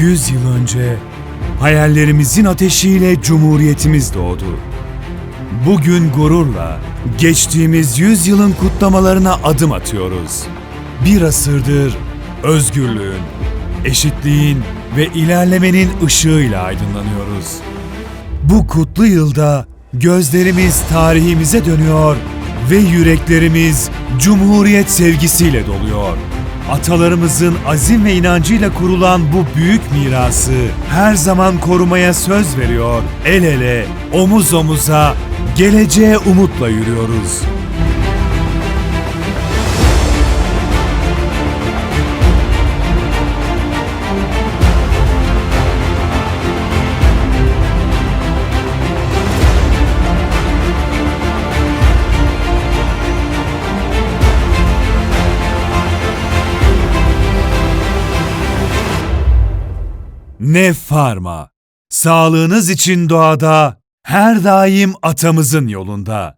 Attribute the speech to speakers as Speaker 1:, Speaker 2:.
Speaker 1: 100 yıl önce hayallerimizin ateşiyle Cumhuriyetimiz doğdu. Bugün gururla geçtiğimiz 100 yılın kutlamalarına adım atıyoruz. Bir asırdır özgürlüğün, eşitliğin ve ilerlemenin ışığıyla aydınlanıyoruz. Bu kutlu yılda gözlerimiz tarihimize dönüyor ve yüreklerimiz Cumhuriyet sevgisiyle doluyor. Atalarımızın azim ve inancıyla kurulan bu büyük mirası her zaman korumaya söz veriyor. El ele, omuz omuza, geleceğe umutla yürüyoruz. Ne Farma. Sağlığınız için doğada, her daim atamızın yolunda.